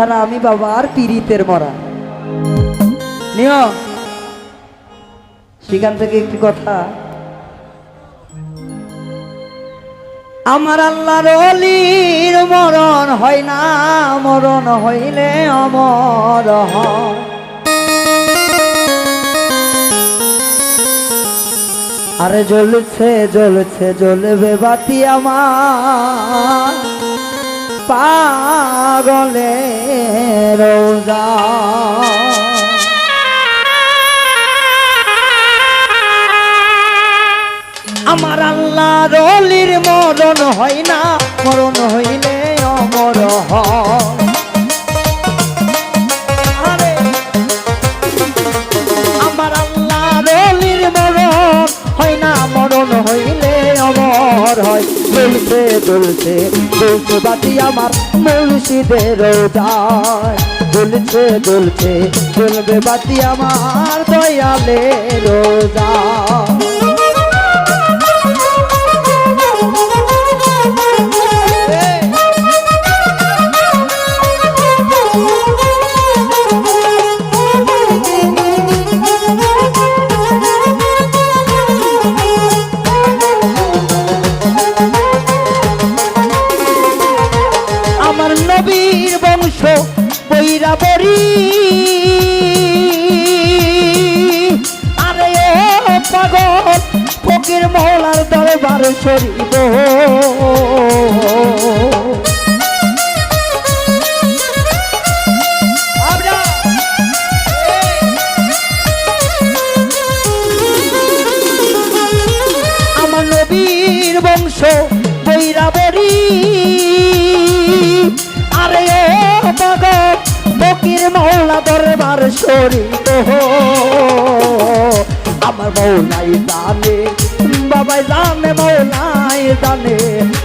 ছাড়া আমি বাবা আর পিরিতের মরা। নিও। সেখান থেকে একটি কথা। আমার আল্লাহর অলির মরণ হয় না, মরণ হইলে অমর আরে জ্বলছে জ্বলছে, জ্বলবে বাতি আমার। পাগলে দুলছে দুলছে বাতি আমার মুর্শিদের যায় দুলছে দুলছে দুলবে বাতি আমার দয়ালে রোজা বরি আরে পাগল ফকির মহলার দরবার সরিব। আমার নবীর বংশ মহলা দরবার শরীর আমার মৌলাই জানে, বাবাই জানে মৌলাই জানে,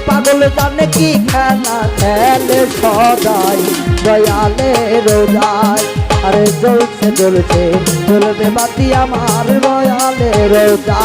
পাগল জানে কি খেলা খেলে সদাই, দয়ালে রোজাই আরে জ্বলছে জ্বলছে, জ্বলবে বাতি আমার দয়ালে রোজা।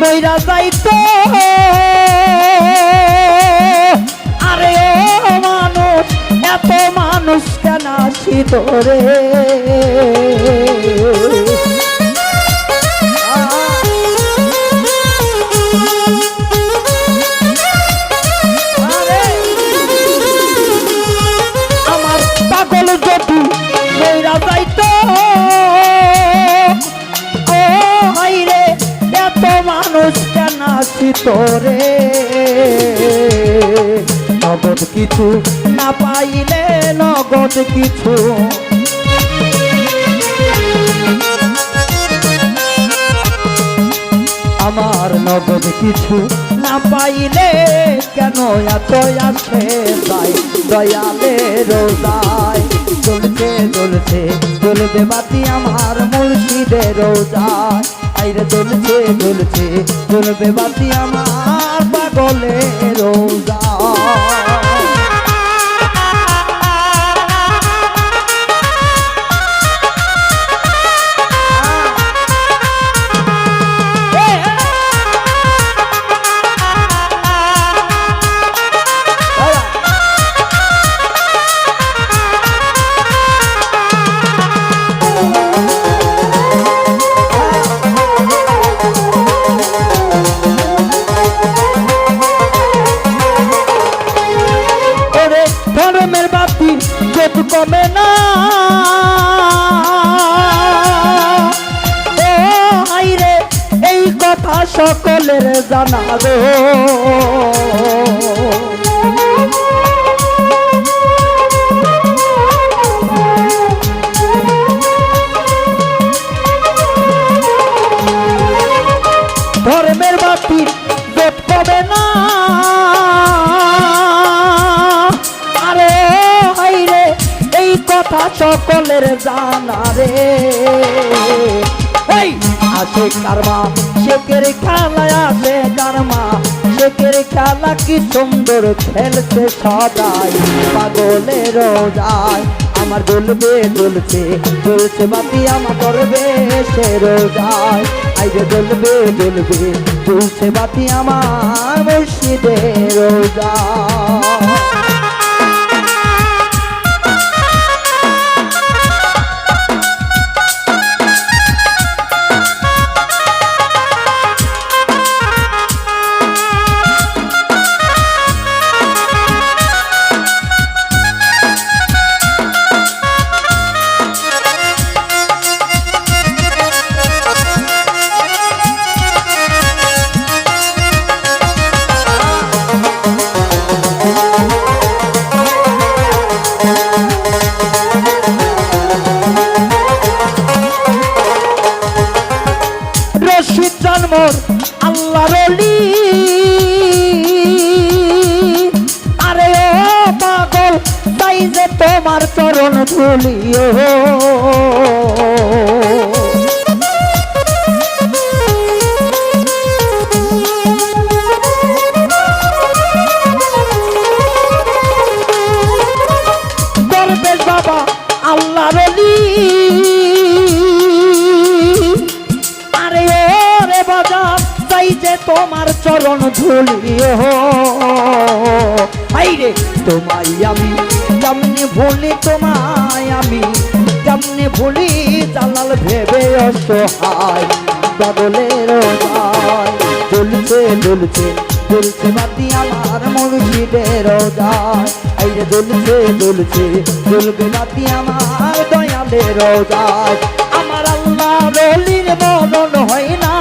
মইরা যাইতো। আরে ও মানুষ এত মানুষ কেন আসি রে? কেন আসিত রে নগদ কিছু না পাইলে নগদ কিছু। আমার নগদ কিছু না পাইলে কেন এত আসে তাই? দয়ালে রোজায় চলছে চলছে চলবে বাতি আমার মুর্শিদের রোজায়। আইরে চলছে চলছে চলবে বাতি আমার পাগলে রোজা। জানাব ধর্মের বাতি জোট পাবে না? আরে হাইরে এই কথা সকলের জানারে আসে কারমা শেখের খেলায় আসে কারমা। শেখের খেলা কি সুন্দর খেলছে সদাই পাগলের রোজায় আমার দুলবে দুলছে দুলছে বাতি আমার করবে সে রোজায়। আইরে দুলবে দুলবে। দুলছে বাতি আমার মুর্শিদের রোজায় রশিদ জন্মর আল্লাহর রলি। আরে ও পাগল তাই যে তোমার চরণ ধুলি যে তোমার চরণ ধুলি ও আইরে, তোমায় আমি কেমনে ভুলি, তোমায় আমি কেমনে ভুলি, জালাল ভেবে অসহায়, বদলের দুলছে দুলছে দুলছে বাতি আমার মুর্শিদের গায় আইরে দুলছে দুলছে দুলবে বাতি আমার দয়ালের গায় আমার আল্লাহ রলির মরণ হয় না,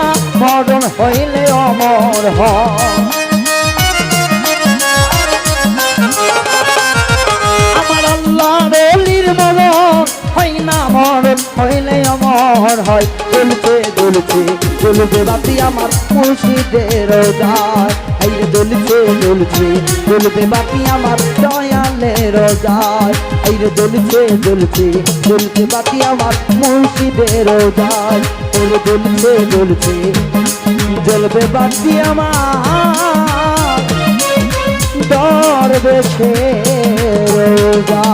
মরণ হইলে আমার আল্লাহ আমার মুর্শিদের যায় হাইরে দুলছে দুলছে দুলবে আমার দয়ালের যায় দুলছে দুলছে দুলছে বাতি আমার মুর্শিদের যায় দুলছে দুলছে জ্বলবে বাতি আমার দরবেশে রোজা।